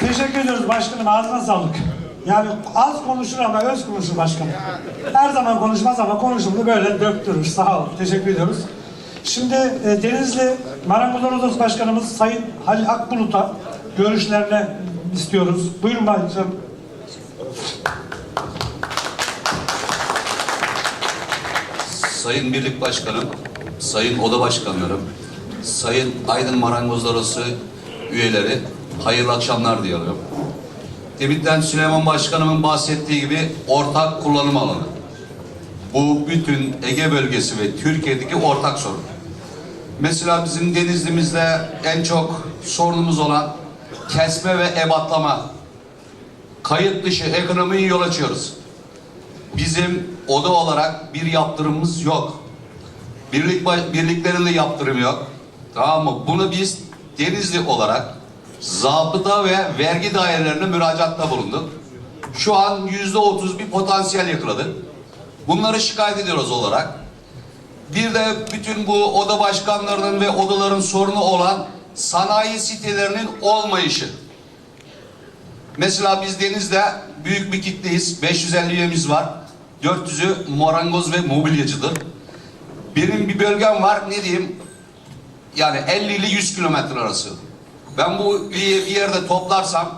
Teşekkür ediyoruz başkanım. Ağzına sağlık. Yani az konuşur ama öz konuşur başkanım. Her zaman konuşmaz ama konuştuğunda böyle döktürür. Sağ olun. Teşekkür ediyoruz. Şimdi e, Denizli Marangozlar Odası Başkanımız Sayın Halil Akbulut'a görüşlerini istiyoruz. Buyurun başkanım. Sayın Birlik Başkanım, Sayın Oda Başkanlarım, Sayın Aydın Marangozlar Odası üyeleri, hayırlı akşamlar diyorum. Deminten Süleyman Başkanımın bahsettiği gibi ortak kullanım alanı. Bu bütün Ege bölgesi ve Türkiye'deki ortak sorun. Mesela bizim Denizli'mizde en çok sorunumuz olan kesme ve ebatlama. Kayıt dışı ekonomiyi yol açıyoruz. Bizim oda olarak bir yaptırımımız yok. Birlik birliklerinde yaptırım yok. Tamam mı? Bunu biz Denizli olarak zabıta ve vergi dairelerine müracaatta bulunduk. Şu an yüzde otuz bir potansiyel yakaladık. Bunları şikayet ediyoruz olarak. Bir de bütün bu oda başkanlarının ve odaların sorunu olan sanayi sitelerinin olmayışı. Mesela biz Deniz'de büyük bir kitleyiz. 550 üyemiz var. 400'ü morangoz ve mobilyacıdır. Benim bir bölgem var. Ne diyeyim? Yani 50 ile 100 kilometre arası. Ben bu üyeyi bir yerde toplarsam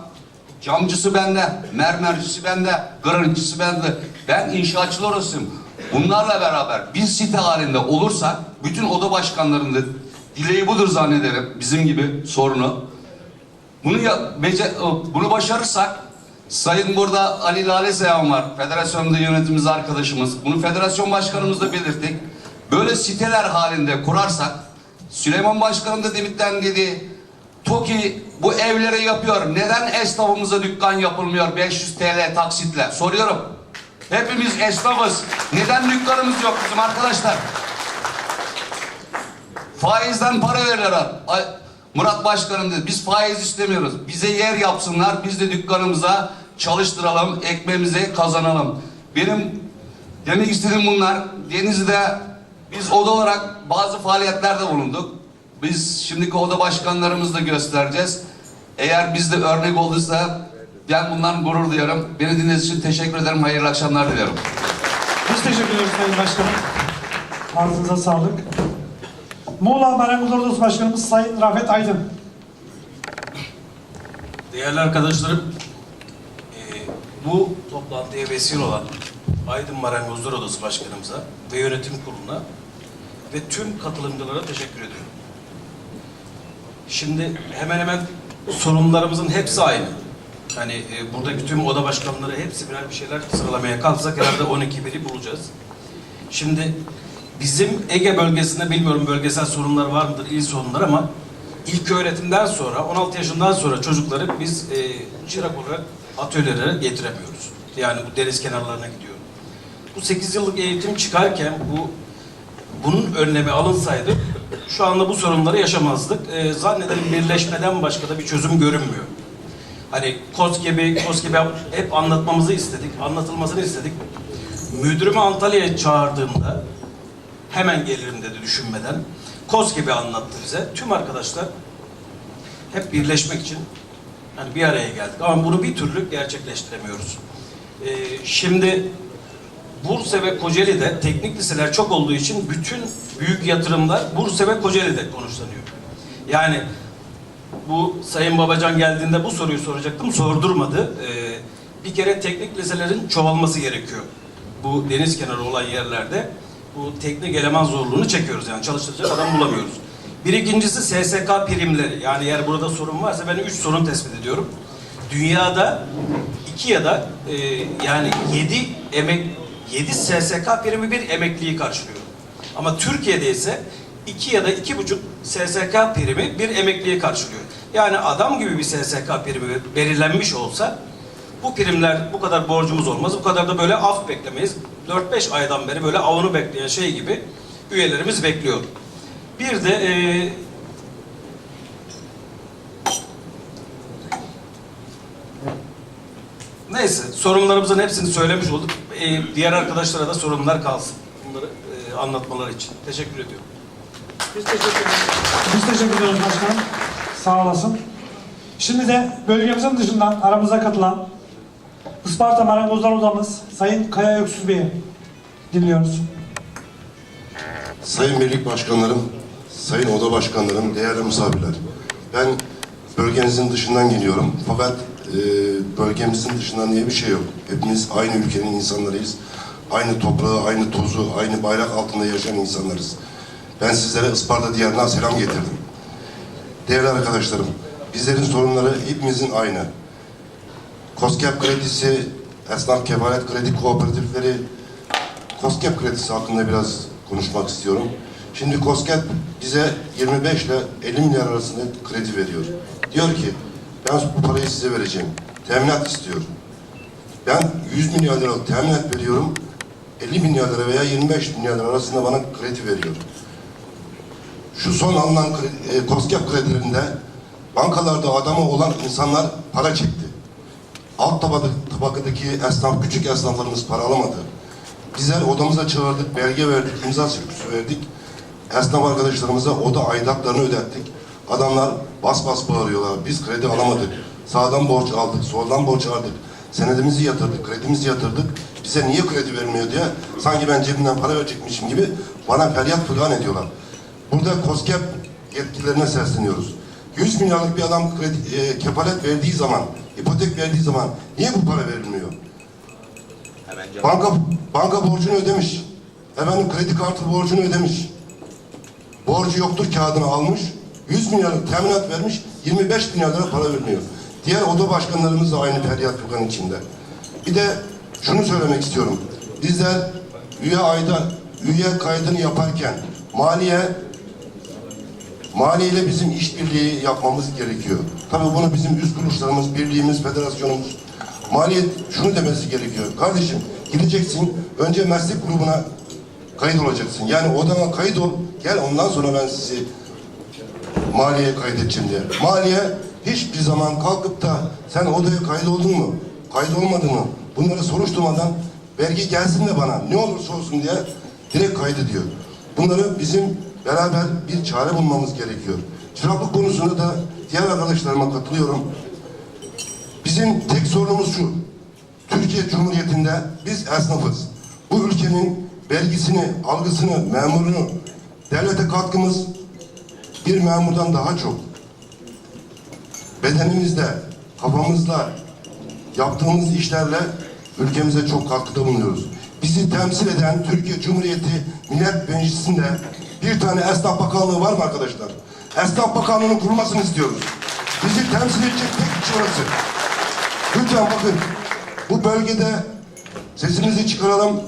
camcısı bende, mermercisi bende, granitçisi bende. Ben inşaatçılar arasıyım. Bunlarla beraber bir site halinde olursak bütün oda başkanlarının dileği budur zannederim. Bizim gibi sorunu. Bunu ya, bece, bunu başarırsak Sayın burada Ali Lale Seyhan var. Federasyonda yönetimimiz arkadaşımız. Bunu federasyon başkanımız da belirttik. Böyle siteler halinde kurarsak Süleyman Başkanım da demitten dedi TOKİ bu evleri yapıyor. Neden esnafımıza dükkan yapılmıyor 500 TL taksitle? Soruyorum. Hepimiz esnafız. Neden dükkanımız yok bizim arkadaşlar? Faizden para verirler. Murat Başkanım dedi biz faiz istemiyoruz. Bize yer yapsınlar biz de dükkanımıza çalıştıralım, ekmeğimizi kazanalım. Benim demek istediğim bunlar. Denizli'de biz oda olarak bazı faaliyetlerde bulunduk. Biz şimdiki oda başkanlarımızı da göstereceğiz. Eğer bizde örnek olduysa ben bundan gurur duyarım. Beni dinlediğiniz için teşekkür ederim. Hayırlı akşamlar diliyorum. Biz teşekkür ediyoruz Sayın Başkanım. Ağzınıza sağlık. Muğla Marangozlar Odası Başkanımız Sayın Rafet Aydın. Değerli arkadaşlarım, e, bu toplantıya vesile olan Aydın Marangozlar Odası Başkanımıza ve yönetim kuruluna ve tüm katılımcılara teşekkür ediyorum. Şimdi hemen hemen sorunlarımızın hepsi aynı. Hani e, buradaki tüm oda başkanları hepsi birer bir şeyler sıralamaya kalksak herhalde 12 biri bulacağız. Şimdi bizim Ege bölgesinde bilmiyorum bölgesel sorunlar var mıdır, il sorunlar ama ilk öğretimden sonra 16 yaşından sonra çocukları biz e, çırak olarak atölyelere getiremiyoruz. Yani bu deniz kenarlarına gidiyor. Bu 8 yıllık eğitim çıkarken bu bunun önlemi alınsaydı şu anda bu sorunları yaşamazdık. E, zannederim birleşmeden başka da bir çözüm görünmüyor. Hani KOSGEB'i, KOSGEB'i hep anlatmamızı istedik, anlatılmasını istedik. Müdürümü Antalya'ya çağırdığımda hemen gelirim dedi düşünmeden. KOSGEB'i anlattı bize. Tüm arkadaşlar hep birleşmek için hani bir araya geldik. Ama bunu bir türlü gerçekleştiremiyoruz. Ee, şimdi Bursa ve Kocaeli'de teknik liseler çok olduğu için bütün büyük yatırımlar Bursa ve Kocaeli'de konuşlanıyor. Yani bu Sayın Babacan geldiğinde bu soruyu soracaktım, sordurmadı. Ee, bir kere teknik liselerin çoğalması gerekiyor. Bu deniz kenarı olan yerlerde bu teknik eleman zorluğunu çekiyoruz yani çalıştıracak adam bulamıyoruz. Bir ikincisi SSK primleri. Yani eğer burada sorun varsa ben üç sorun tespit ediyorum. Dünyada iki ya da e, yani yedi emek yedi SSK primi bir emekliyi karşılıyor. Ama Türkiye'de ise iki ya da iki buçuk SSK primi bir emekliyi karşılıyor. Yani adam gibi bir SSK primi belirlenmiş olsa bu primler bu kadar borcumuz olmaz. Bu kadar da böyle af beklemeyiz. 4-5 aydan beri böyle avını bekleyen şey gibi üyelerimiz bekliyor. Bir de e, neyse sorunlarımızın hepsini söylemiş olduk. E, diğer arkadaşlara da sorunlar kalsın. Bunları e, anlatmaları için. Teşekkür ediyorum. Biz teşekkür ediyoruz. Biz teşekkür ediyoruz başkanım. Sağ olasın. Şimdi de bölgemizin dışından aramıza katılan Isparta Marangozlar Odamız Sayın Kaya Öksüz Bey'i dinliyoruz. Sayın Birlik Başkanlarım, Sayın Oda Başkanlarım, değerli misafirler. Ben bölgenizin dışından geliyorum. Fakat e, bölgemizin dışından diye bir şey yok. Hepimiz aynı ülkenin insanlarıyız. Aynı toprağı, aynı tozu, aynı bayrak altında yaşayan insanlarız. Ben sizlere Isparta diyarına selam getirdim. Değerli arkadaşlarım, bizlerin sorunları hepimizin aynı. COSGAP kredisi, esnaf kefalet kredi kooperatifleri, COSGAP kredisi hakkında biraz konuşmak istiyorum. Şimdi COSGAP bize 25 ile 50 milyar arasında kredi veriyor. Diyor ki ben bu parayı size vereceğim. Teminat istiyor. Ben 100 milyar lira teminat veriyorum. 50 milyar lira veya 25 milyar lira arasında bana kredi veriyor. Şu son alınan kredi, e, COSGAP kredilerinde bankalarda adamı olan insanlar para çekti. Alt tabaka- tabakadaki esnaf, küçük esnaflarımız para alamadı. Bizler odamıza çağırdık, belge verdik, imza sürücüsü verdik. Esnaf arkadaşlarımıza oda aidatlarını ödettik. Adamlar bas bas bağırıyorlar. Biz kredi alamadık. Sağdan borç aldık, soldan borç aldık. Senedimizi yatırdık, kredimizi yatırdık. Bize niye kredi vermiyor diye sanki ben cebimden para verecekmişim gibi bana feryat figan ediyorlar. Burada COSGAP yetkililerine sesleniyoruz. 100 milyarlık bir adam kredi, e, kefalet verdiği zaman, ipotek verdiği zaman niye bu para verilmiyor? Banka banka borcunu ödemiş. Efendim kredi kartı borcunu ödemiş. Borcu yoktur kağıdını almış. 100 milyarlık teminat vermiş. 25 milyar lira para vermiyor. Diğer oda başkanlarımız da aynı feryat figan içinde. Bir de şunu söylemek istiyorum. Bizler üye ayda üye kaydını yaparken maliye ile bizim işbirliği yapmamız gerekiyor. Tabii bunu bizim üst kuruluşlarımız, birliğimiz, federasyonumuz, maliye şunu demesi gerekiyor. Kardeşim gideceksin, önce meslek grubuna kayıt olacaksın. Yani odana kayıt ol, gel ondan sonra ben sizi maliyeye kaydedeceğim diye. Maliye hiçbir zaman kalkıp da sen odaya kaydoldun mu, kaydolmadın mı bunları soruşturmadan vergi gelsin de bana ne olursa olsun diye direkt kaydediyor. Bunları bizim beraber bir çare bulmamız gerekiyor. Çıraklık konusunda da diğer arkadaşlarıma katılıyorum. Bizim tek sorunumuz şu. Türkiye Cumhuriyeti'nde biz esnafız. Bu ülkenin vergisini, algısını, memurunu, devlete katkımız bir memurdan daha çok. Bedenimizle, kafamızla, yaptığımız işlerle ülkemize çok katkıda bulunuyoruz. Bizi temsil eden Türkiye Cumhuriyeti Millet Meclisi'nde bir tane esnaf bakanlığı var mı arkadaşlar? Esnaf bakanlığının kurulmasını istiyoruz. Bizi temsil edecek tek kişi orası. Lütfen bakın bu bölgede sesimizi çıkaralım.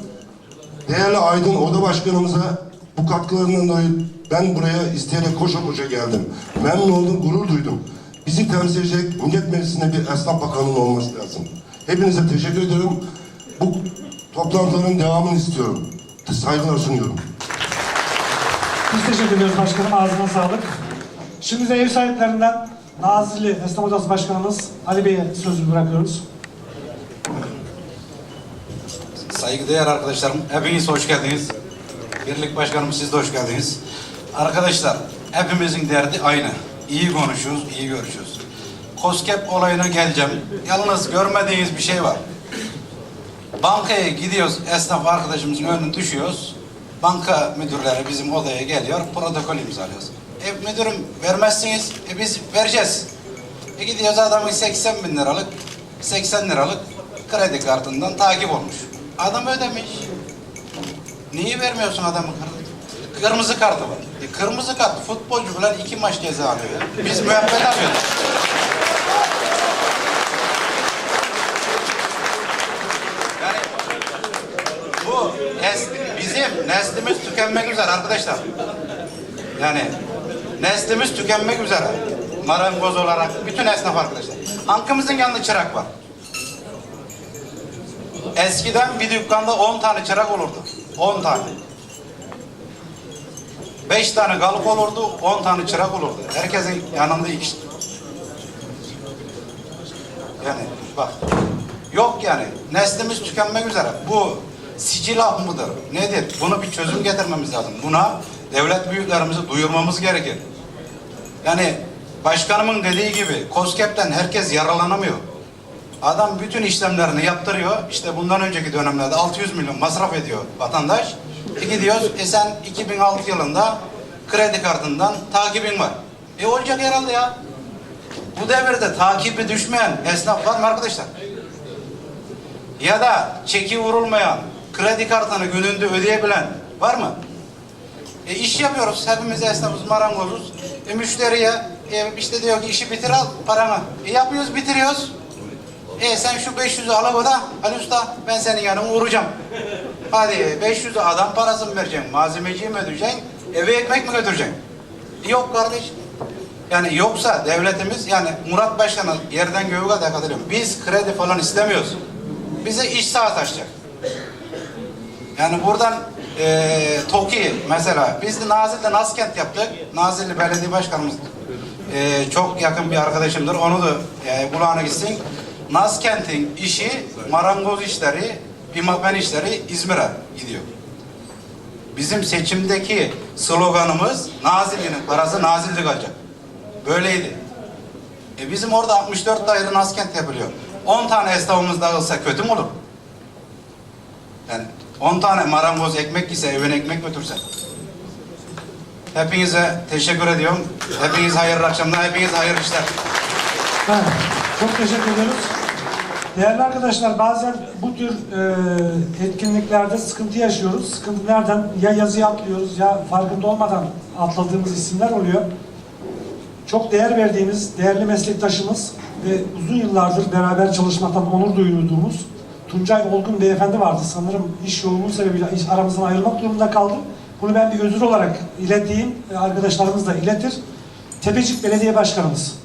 Değerli Aydın Oda Başkanımıza bu katkılarından dolayı ben buraya isteyerek koşa koşa geldim. Memnun oldum, gurur duydum. Bizi temsil edecek Millet Meclisi'nde bir esnaf bakanının olması lazım. Hepinize teşekkür ediyorum. Bu toplantıların devamını istiyorum. Saygılar sunuyorum. Biz teşekkür ediyoruz başkanım. Ağzına sağlık. Şimdi de ev sahiplerinden Nazilli Esnaf Odası Başkanımız Ali Bey'e sözü bırakıyoruz. Saygıdeğer arkadaşlarım, hepiniz hoş geldiniz. Birlik Başkanım siz de hoş geldiniz. Arkadaşlar, hepimizin derdi aynı. İyi konuşuyoruz, iyi görüşüyoruz. COSGAP olayına geleceğim. Yalnız görmediğiniz bir şey var. Bankaya gidiyoruz, esnaf arkadaşımızın önüne düşüyoruz. Banka müdürleri bizim odaya geliyor, protokol imzalıyoruz. E müdürüm vermezsiniz, e biz vereceğiz. E gidiyoruz adamın 80 bin liralık, 80 liralık kredi kartından takip olmuş. Adam ödemiş. Niye vermiyorsun adamın kartı? Kırmızı kartı var. E kırmızı kart futbolcu falan iki maç ceza alıyor. Biz müebbet alıyoruz. Bu nes, bizim neslimiz tükenmek üzere arkadaşlar. Yani neslimiz tükenmek üzere. Marangoz olarak bütün esnaf arkadaşlar. Hankımızın yanında çırak var. Eskiden bir dükkanda 10 tane çırak olurdu. 10 tane. 5 tane galık olurdu, 10 tane çırak olurdu. Herkesin yanında iki. Yani bak. Yok yani. Neslimiz tükenmek üzere. Bu sicil af mıdır? Nedir? Bunu bir çözüm getirmemiz lazım. Buna devlet büyüklerimizi duyurmamız gerekir. Yani başkanımın dediği gibi COSGAP'ten herkes yaralanamıyor. Adam bütün işlemlerini yaptırıyor. İşte bundan önceki dönemlerde 600 milyon masraf ediyor vatandaş. E gidiyoruz, e sen 2006 yılında kredi kartından takibin var. E olacak herhalde ya. Bu devirde takibi düşmeyen esnaf var mı arkadaşlar? Ya da çeki vurulmayan, kredi kartını gününde ödeyebilen var mı? E iş yapıyoruz. Hepimiz esnafız, marangozuz. E müşteriye e işte diyor ki işi bitir al paranı. E yapıyoruz, bitiriyoruz. E sen şu 500'ü al da Ali Usta ben senin yanına uğrayacağım. Hadi 500'ü adam parasını mı vereceksin? Malzemeciyi mi ödeyeceksin? Eve ekmek mi götüreceksin? Yok kardeş. Yani yoksa devletimiz yani Murat Başkan'a yerden göğe kadar katılıyorum. Biz kredi falan istemiyoruz. Bize iş saat açacak. Yani buradan eee TOKİ mesela biz de Nazilli'de Naskent yaptık. Nazilli Belediye Başkanımız eee, çok yakın bir arkadaşımdır. Onu da eee, kulağına gitsin. Naskent'in işi marangoz işleri, pimapen işleri İzmir'e gidiyor. Bizim seçimdeki sloganımız Nazilli'nin parası Nazilli kalacak. Böyleydi. E bizim orada 64 daire Naskent yapılıyor. 10 tane esnafımız dağılsa kötü mü olur? Yani 10 tane marangoz ekmek ise evine ekmek götürse. Hepinize teşekkür ediyorum. Hepiniz hayırlı akşamlar, hepiniz hayırlı işler. Çok teşekkür ediyoruz. Değerli arkadaşlar bazen bu tür e, etkinliklerde sıkıntı yaşıyoruz. Sıkıntı nereden? Ya yazıyı atlıyoruz ya farkında olmadan atladığımız isimler oluyor. Çok değer verdiğimiz, değerli meslektaşımız ve uzun yıllardır beraber çalışmaktan onur duyduğumuz Tuncay Olgun Beyefendi vardı. Sanırım iş yoğunluğu sebebiyle iş aramızdan ayrılmak durumunda kaldı. Bunu ben bir özür olarak ileteyim. E, Arkadaşlarımız da iletir. Tepecik Belediye Başkanımız.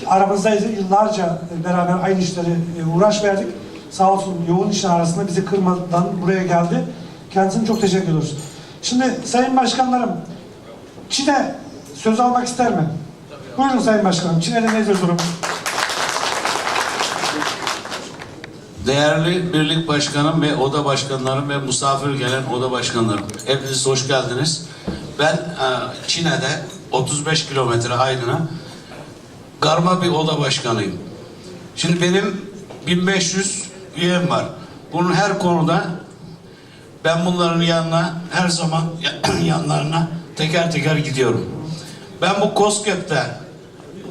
Ki aramızdaydı. Yıllarca beraber aynı işleri e, uğraş verdik. Sağ olsun yoğun işler arasında bizi kırmadan buraya geldi. Kendisine çok teşekkür ediyoruz. Şimdi Sayın Başkanlarım, Çin'e söz almak ister mi? Buyurun Sayın Başkanım. Çin'e de nedir durum? Değerli birlik başkanım ve oda başkanlarım ve misafir gelen oda başkanlarım. Hepiniz hoş geldiniz. Ben e, Çin'de 35 kilometre Aydın'a karma bir oda başkanıyım. Şimdi benim 1500 üyem var. Bunun her konuda ben bunların yanına her zaman yanlarına teker teker gidiyorum. Ben bu COSGAP'te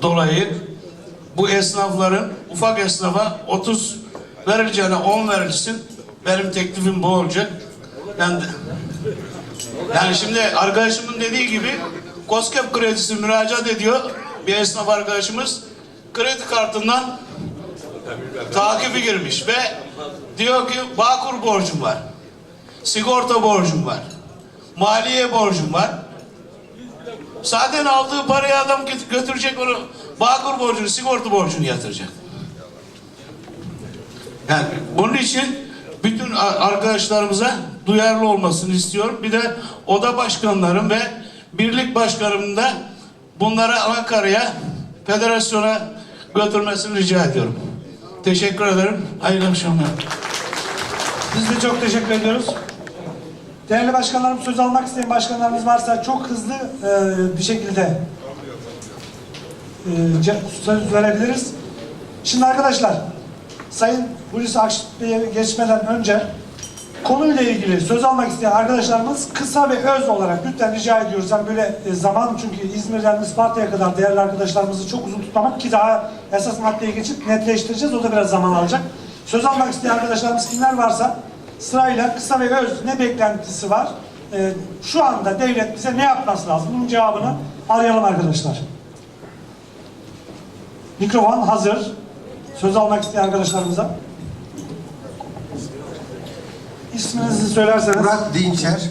dolayı bu esnafların ufak esnafa 30 verileceğine 10 verilsin. Benim teklifim bu olacak. De yani şimdi arkadaşımın dediği gibi COSGAP kredisi müracaat ediyor bir esnaf arkadaşımız kredi kartından takibi girmiş ve diyor ki Bağkur borcum var. Sigorta borcum var. Maliye borcum var. Zaten aldığı parayı adam götü- götürecek onu Bağkur borcunu, sigorta borcunu yatıracak. Yani bunun için bütün arkadaşlarımıza duyarlı olmasını istiyorum. Bir de oda başkanlarım ve birlik başkanımın da bunları Ankara'ya, federasyona götürmesini rica ediyorum. Teşekkür ederim. Hayırlı akşamlar. Biz de çok teşekkür ediyoruz. Değerli başkanlarım söz almak isteyen başkanlarımız varsa çok hızlı e, bir şekilde e, söz verebiliriz. Şimdi arkadaşlar Sayın Hulusi Akşit Bey'e geçmeden önce konuyla ilgili söz almak isteyen arkadaşlarımız kısa ve öz olarak lütfen rica ediyoruz. Yani böyle e, zaman çünkü İzmir'den Isparta'ya kadar değerli arkadaşlarımızı çok uzun tutmamak ki daha esas maddeye geçip netleştireceğiz. O da biraz zaman alacak. Söz almak isteyen arkadaşlarımız kimler varsa sırayla kısa ve öz ne beklentisi var? E, şu anda devlet bize ne yapması lazım? Bunun cevabını arayalım arkadaşlar. Mikrofon hazır. Söz almak isteyen arkadaşlarımıza. İsminizi söylerseniz. Murat Dinçer.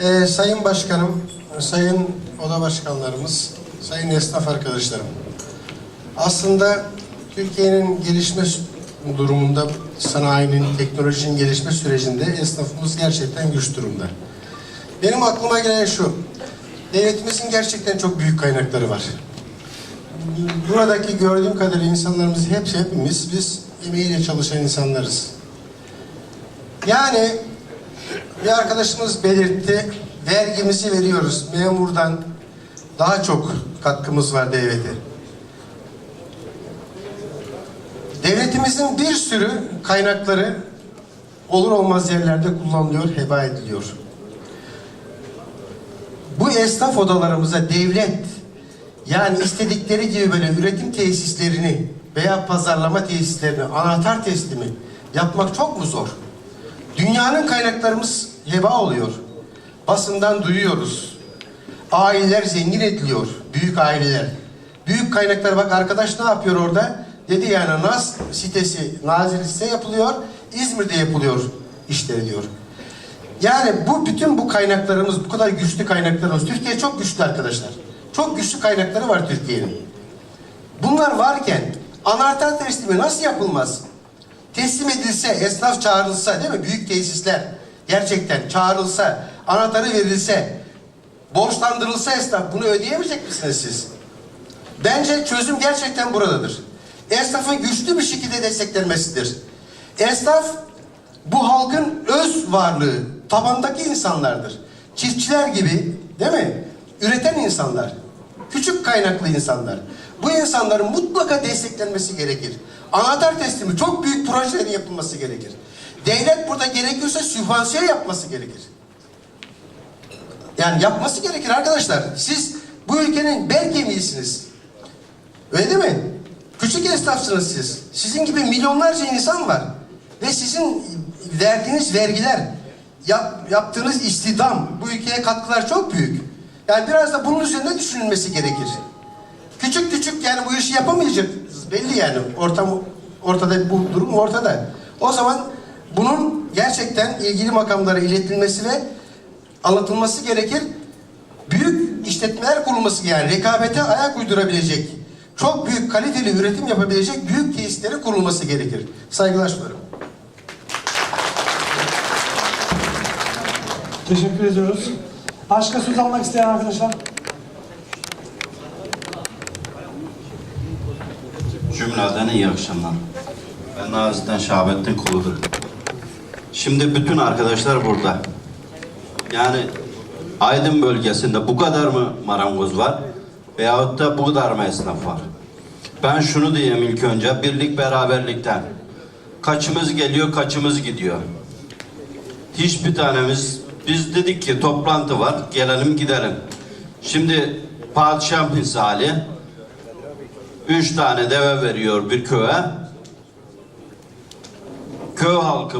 Ee, sayın Başkanım, Sayın Oda Başkanlarımız, Sayın Esnaf arkadaşlarım. Aslında Türkiye'nin gelişme durumunda, sanayinin, teknolojinin gelişme sürecinde esnafımız gerçekten güç durumda. Benim aklıma gelen şu, devletimizin gerçekten çok büyük kaynakları var. Buradaki gördüğüm kadarıyla insanlarımız hepsi hepimiz biz emeğiyle çalışan insanlarız. Yani bir arkadaşımız belirtti, vergimizi veriyoruz. Memurdan daha çok katkımız var devlete. Devletimizin bir sürü kaynakları olur olmaz yerlerde kullanılıyor, heba ediliyor. Bu esnaf odalarımıza devlet yani istedikleri gibi böyle üretim tesislerini veya pazarlama tesislerini anahtar teslimi yapmak çok mu zor? Dünyanın kaynaklarımız heba oluyor. Basından duyuyoruz. Aileler zengin ediliyor. Büyük aileler. Büyük kaynaklar bak arkadaş ne yapıyor orada? Dedi yani NAS sitesi Nazilli site yapılıyor. İzmir'de yapılıyor işleri diyor. Yani bu bütün bu kaynaklarımız, bu kadar güçlü kaynaklarımız. Türkiye çok güçlü arkadaşlar. Çok güçlü kaynakları var Türkiye'nin. Bunlar varken anahtar teslimi nasıl yapılmaz? Teslim edilse, esnaf çağrılsa değil mi? Büyük tesisler gerçekten çağrılsa, anahtarı verilse, borçlandırılsa esnaf bunu ödeyemeyecek misiniz siz? Bence çözüm gerçekten buradadır. Esnafın güçlü bir şekilde desteklenmesidir. Esnaf bu halkın öz varlığı, tabandaki insanlardır. Çiftçiler gibi değil mi? Üreten insanlar. Küçük kaynaklı insanlar. Bu insanların mutlaka desteklenmesi gerekir. Anahtar teslimi çok büyük projelerin yapılması gerekir. Devlet burada gerekiyorsa sübvansiyon yapması gerekir. Yani yapması gerekir arkadaşlar. Siz bu ülkenin bel kemiğisiniz. Öyle değil mi? Küçük esnafsınız siz. Sizin gibi milyonlarca insan var. Ve sizin verdiğiniz vergiler, yap, yaptığınız istihdam, bu ülkeye katkılar çok büyük. Yani biraz da bunun üzerinde düşünülmesi gerekir. Küçük küçük yani bu işi yapamayacağız. Belli yani. Ortam, ortada bu durum ortada. O zaman bunun gerçekten ilgili makamlara iletilmesi ve anlatılması gerekir. Büyük işletmeler kurulması yani rekabete ayak uydurabilecek, çok büyük kaliteli üretim yapabilecek büyük tesisleri kurulması gerekir. Saygılar sunarım. Teşekkür ediyoruz. Başka söz almak isteyen arkadaşlar? Cümleden iyi akşamlar. Ben Nazlı'dan Şahabettin Kuludur. Şimdi bütün arkadaşlar burada. Yani Aydın bölgesinde bu kadar mı marangoz var? Veyahut da bu kadar mı esnaf var? Ben şunu diyeyim ilk önce, birlik beraberlikten. Kaçımız geliyor, kaçımız gidiyor. Hiçbir tanemiz, biz dedik ki toplantı var, gelelim gidelim. Şimdi padişah misali, Üç tane deve veriyor bir köye. Köy halkı